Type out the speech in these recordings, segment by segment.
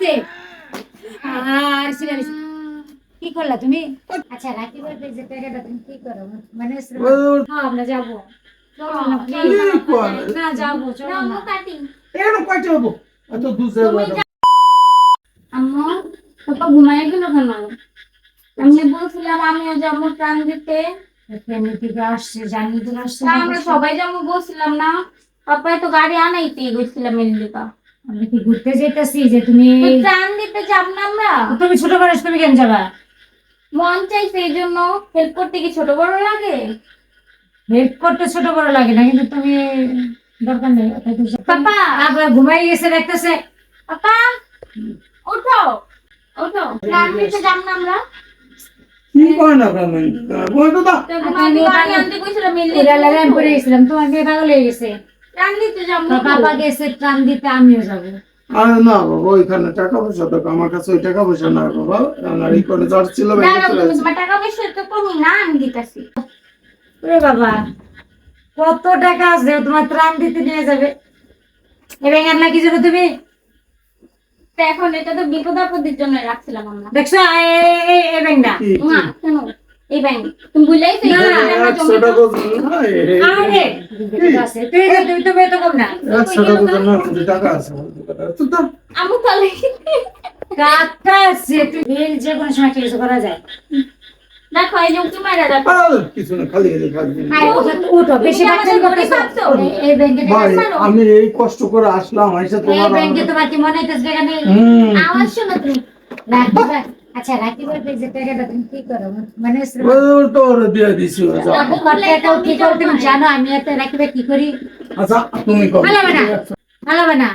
আসতে আর সিলারি কি করলা তুমি? আচ্ছা রাখি বলতে যে টাকাটা তুমি কি করো? মানে হ্যাঁ আমরা যাব। চলো না কি please। করে? না যাব চলো না। এখানে কয়টা হব? এত দূর যাব আম্মু পাপা ঘুমায় গেল কেন? আমি বলছিলাম আমিও যাব প্রাণ দিতে। আসছে জানি তো আসছে তা আমরা সবাই যাব বলছিলাম না। পাপা তো গাড়ি আনাইতে গেছিলাম এলিকা আমরা কি ঘুরতে যেতেছি যে তুমি প্রাণ দিতে যাব না আমরা? তুমি ছোট মানুষ তুমি কেন যাবা? মন চাইছে এই জন্য হেল্প করতে কি ছোট বড় লাগে? হেল্প করতে ছোট বড় লাগে না কিন্তু তুমি দরকার নেই পাপা! আবার ঘুমাই গেছে দেখতেছে। পাপা! ওঠো! ওঠো! প্রাণ দিতে যাব না আমরা? কি তো তো আনতে কইছিলাম পরে গেছিলাম। তোমাকে পাগল হয়ে গেছে। বাবা গেছে প্রাণ দিতে আমিও যাব। আরে না বাবা ওইখানে টাকা পয়সা তো আমার কাছে ওই টাকা পয়সা না বাবা। আমার এই করে জ্বর ছিল ব্যাংকে দাঁড়াও, চলে তুমি আসছে। তোমার টাকা পয়সা তো কমি না আমি দিতেছি। ওরে বাবা কত টাকা আছে তোমার ত্রাণ দিতে নিয়ে যাবে। এবং আর নাকি যাবে তুমি? এখন এটা তো বিপদ আপদের জন্য রাখছিলাম আমরা। দেখছ এ- এ- এ ব্যাংকটা কি, কি? না কেন এই ব্যাংক তুমি বুঝলেই তো এই না, ব্যাংকে আমরা একশো জমি টাকা ওজন না, এ- এ- আরে আছে তুই তুমি তো বেতন কম না। টাকা ওজন না, কিন্তু টাকা আছে তো তো। আমু তাহলে টাকা আছে তুই বিল যে কোনো সময় কিছু করা যায়। এই মারা কিছু না খালি খালি খালি ওটা বেশি বাচ্চা এই ব্যাংকে ভাই আমি এই কষ্ট করে আসলাম আইসা এই তোমার ব্যাংকে তোমার কি মনে হইতেছে এখানে হুম। আওয়াজ শোনো তুমি। রাখি বা- আচ্ছা রাখি যে টাকাটা তুমি কি করো? মানে ওই তো ওরে দিয়ে দিছি ওই যা। রাখি কি করো তুমি জানো? আমি এত রাখিবে কি করি? আচ্ছা তুমি কম ভালো না ভালো না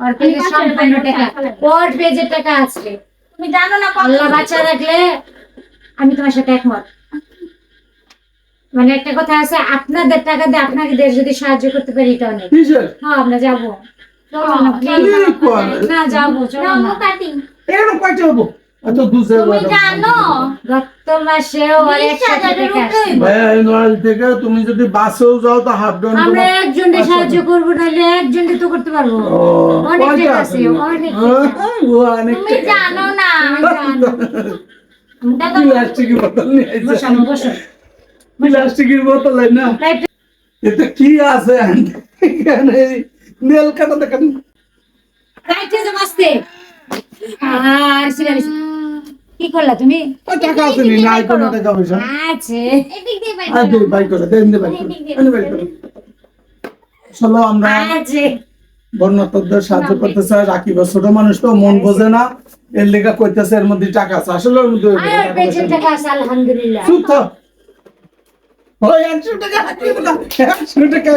ওর পেজে সম্পূর্ণ টাকা ওর পেজে টাকা আছে তুমি জানো না কত আল্লাহ বাচ্চা রাখলে আমি তোমার সাথে একমত। মানে একটা কথা আছে আপনাদের টাকা দিয়ে আপনাকে দেশ যদি সাহায্য করতে পারি এটা অনেক হ্যাঁ আমরা যাব। না, হ্যাঁ, যাব চলো না, না। আমু কাটি এখানে কয়টা হব এত দূর যাব তুমি জানো মাসেও থেকে যদি বাসেও যাও তো হাফ ডাউন আমরা একজনকে সাহায্য করব নাহলে একজনকে তো করতে পারব। অনেক আছে, অনেক তুমি জানো না প্লাস্টিকের বোতল নিয়ে আমা, বসো। প্লাস্টিকের বোতল না. এতে কি আছে? এখানে নেল কাটা দেখেন। আর সিলারি কি করলা তুমি? ওই টাকা আছে নি নাই কোনো টাকা পয়সা। আছে। এদিক দিয়ে বাইর আর করো। দুই বাই করে দেন দে বাই করে। দেন বাই করে। চলো আমরা আছে। বন্যাতদের সাহায্য করতে চাই রাখি বা ছোট মানুষ তো মন বোঝে না। এর লেখা কইতেছে এর মধ্যে টাকা আছে। আসলে ওর মধ্যে আর পেছন টাকা আছে আলহামদুলিল্লাহ। চুপ থাক। ওই একশো টাকা। একশো টাকা।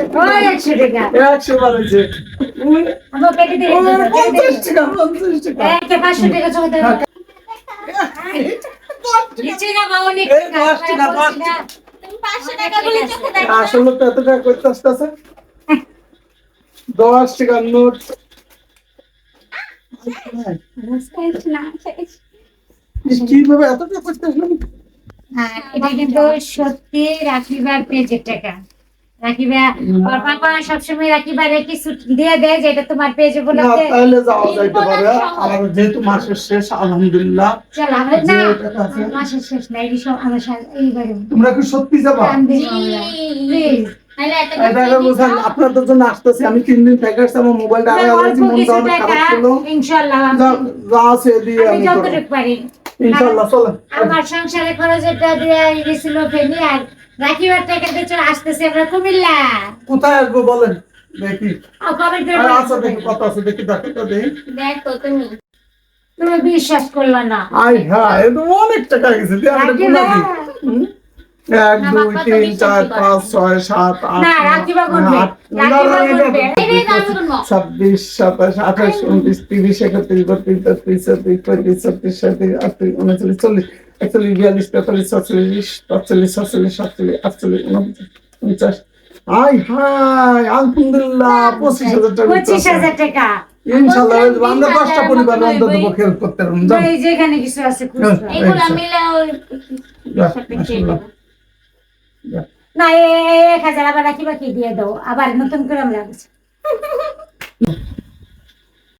একশো টাকা। একশো বার হয়েছে। পঞ্চাশ টাকা পঞ্চাশ টাকা। পাঁচশো টাকা চলতে টাকা, টাকা। টাকা। আসলে তো এত টাকা করতে আসতেছে। দশ টাকার নোট। না কীভাবে এত টাকা করতে আসলাম? এটা কিন্তু সত্যি রাখিবার পেজের টাকা রাখিবা ওর পাপা সবসময় রাখিবারে কিছু দিয়ে দেয় যে এটা তোমার পেজে বলে না তাহলে যাওয়া যাইতে পারে। আমার যেহেতু মাসের শেষ আলহামদুলিল্লাহ। চল আমরা না মাসের শেষ নাই এই সব আমার এইবারে তোমরা কি সত্যি যাবা? প্লিজ আপনাদের জন্য আসতেছি আমি তিন দিন থেকে আসছি আমার মোবাইলটা ইনশাল্লাহ যা যা আছে দিয়ে আমি চলো। আমার সংসারে খরচের টাকা দিয়ে গেছিল ফেনি আর রাখিবার টাকা দিয়ে চলে আসতেছে আমরা কুমিল্লা। কোথায় আসব বলেন? দেখি। দেখি কত আছে দেখি দেখো তো দেখি দেখো তুমি। তুমি বিশ্বাস করলা না। আই হ্যাঁ অনেক টাকা গেছে এক দুই তিন চার পাঁচ ছয় সাত আট। ছাব্বিশ সাতাশ আঠাশ উনত্রিশ তিরিশ একত্রিশ বত্রিশ তেত্রিশ চৌত্রিশ পঁয়ত্রিশ ছত্রিশ সাঁত্রিশ আটত্রিশ উনচল্লিশ চল্লিশ একচল্লিশ বিয়াল্লিশ তেতাল্লিশ ছচল্লিশ সাতচল্লিশ সাতচল্লিশ সাতচল্লিশ আটচল্লিশ উনপঞ্চাশ পঞ্চাশ হাই হাই আলহামদুলিল্লাহ পঁচিশ হাজার টাকা পঁচিশ হাজার টাকা। ইনশাল্লাহ বলছিলাম আমরা তিন পরিবার অন্তত। করতে পারব। যেখানে কিছু আছে এগুলা সব। মিলে ওই যাও, সাথে মাশাআল্লাহ। খেয়ে নেব। যাও। না এক হাজার আবার রাখিবা কি? দিয়ে দাও। আবার নতুন করে আমরা